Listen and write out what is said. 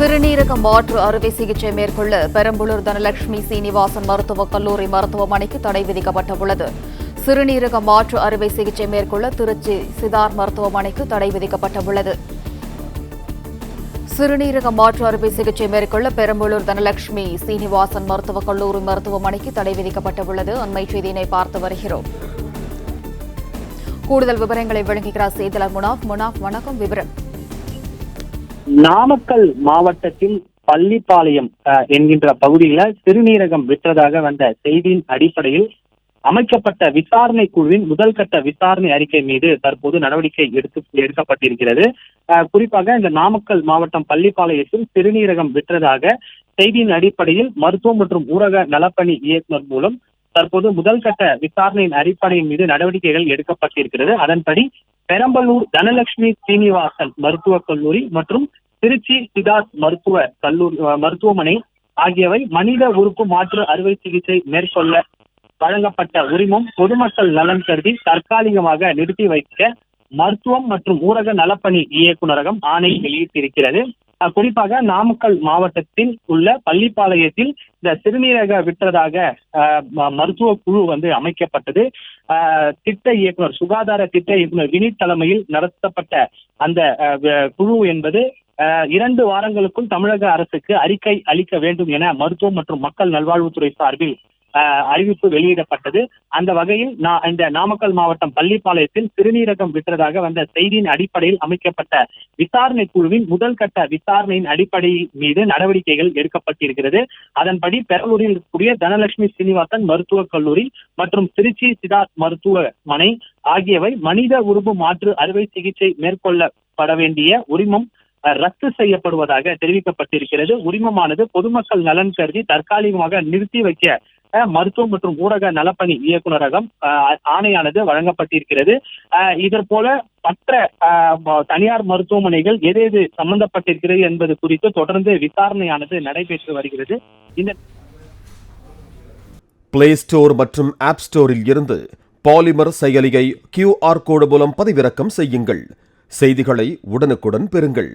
சிறுநீரக மாற்று அறுவை சிகிச்சை மேற்கொள்ள பெரம்பலூர் தனலட்சுமி சீனிவாசன் மருத்துவக் கல்லூரி மருத்துவமனைக்கு தடை விதிக்கப்பட்டுள்ளது. சிறுநீரக மாற்று அறுவை சிகிச்சை மேற்கொள்ள திருச்சி சிதார் மருத்துவமனைக்கு தடை விதிக்கப்பட்டுள்ளது. சிறுநீரக மாற்று அறுவை சிகிச்சை மேற்கொள்ள பெரம்பலூர் தனலட்சுமி சீனிவாசன் மருத்துவக் கல்லூரி மருத்துவமனைக்கு தடை விதிக்கப்பட்டுள்ளது. அண்மை செய்தியினை பார்த்து வருகிறோம். கூடுதல் விவரங்களை வழங்குகிறார் செய்தியாளர் முனாஃப். முனாஃப் வணக்கம். விவரம். நாமக்கல் மாவட்டத்தில் பள்ளிப்பாளையம் என்கின்ற பகுதியில சிறுநீரகம் விற்றதாக வந்த செய்தியின் அடிப்படையில் அமைக்கப்பட்ட விசாரணை குழுவின் முதல் கட்ட விசாரணை அறிக்கை மீது தற்போது நடவடிக்கை எடுத்து எடுக்கப்பட்டிருக்கிறது. அஹ், குறிப்பாக இந்த நாமக்கல் மாவட்டம் பள்ளிப்பாளையத்தில் சிறுநீரகம் விற்றதாக செய்தியின் அடிப்படையில் மருத்துவம் மற்றும் ஊரக நலப்பணி இயக்குனர் மூலம் தற்போது முதல் கட்ட விசாரணையின் அடிப்படையின் மீது நடவடிக்கைகள் எடுக்கப்பட்டிருக்கிறது. அதன்படி பெரம்பலூர் தனலட்சுமி சீனிவாசன் மருத்துவக் கல்லூரி மற்றும் திருச்சி சிதாஸ் மருத்துவ கல்லூரி அஹ், மருத்துவமனை ஆகியவை மனித உறுப்பு மாற்று அறுவை சிகிச்சை மேற்கொள்ள வழங்கப்பட்ட உரிமம் பொதுமக்கள் நலன் கருதி தற்காலிகமாக நிறுத்தி வைக்க மருத்துவம் மற்றும் ஊரக நலப்பணி இயக்குநரகம் ஆணை வெளியிட்டிருக்கிறது. குறிப்பாக நாமக்கல் மாவட்டத்தில் உள்ள பள்ளிப்பாளையத்தில் இந்த சிறுநீரக விற்றதாக மருத்துவ குழு வந்து அமைக்கப்பட்டது. திட்ட இயக்குனர் சுகாதார திட்ட இயக்குனர் வினித் தலைமையில் நடத்தப்பட்ட அந்த அஹ், குழு என்பது இரண்டு வாரங்களுக்குள் தமிழக அரசுக்கு அறிக்கை அளிக்க வேண்டும் என மருத்துவம் மற்றும் மக்கள் நல்வாழ்வுத்துறை சார்பில் அறிவிப்பு வெளியிடப்பட்டது. அந்த வகையில் இந்த நாமக்கல் மாவட்டம் பள்ளிப்பாளையத்தில் சிறுநீரகம் விற்றதாக வந்த செய்தியின் அடிப்படையில் அமைக்கப்பட்ட விசாரணை குழுவின் முதல் கட்ட விசாரணையின் அடிப்படை மீது நடவடிக்கைகள் எடுக்கப்பட்டிருக்கிறது. அதன்படி பெரலூரில் இருக்கக்கூடிய தனலட்சுமி சீனிவாசன் மருத்துவக் கல்லூரி மற்றும் திருச்சி சிதார்த் மருத்துவமனை ஆகியவை மனித உருவு மாற்று அறுவை சிகிச்சை மேற்கொள்ளப்பட வேண்டிய உரிமம் அஹ், ரத்து செய்யப்படுவதாக தெரிவிக்கப்பட்டிருக்கிறது. உரிமமானது பொதுமக்கள் நலன் கருதி தற்காலிகமாக நிறுத்தி வைக்க மருத்துவம் மற்றும் ஊடக நலப்பணி இயக்குநரகம் ஆணையானது வழங்கப்பட்டிருக்கிறது. அஹ், இதற்போல மற்ற தனியார் மருத்துவமனைகள் எது எது சம்பந்தப்பட்டிருக்கிறது என்பது குறித்து தொடர்ந்து விசாரணையானது நடைபெற்று வருகிறது. இந்த பிளே ஸ்டோர் மற்றும் ஆப் ஸ்டோரில் இருந்து பாலிமர் செயலியை கியூஆர் கோடு மூலம் பதிவிறக்கம் செய்யுங்கள். செய்திகளை உடனுக்குடன் பெறுங்கள்.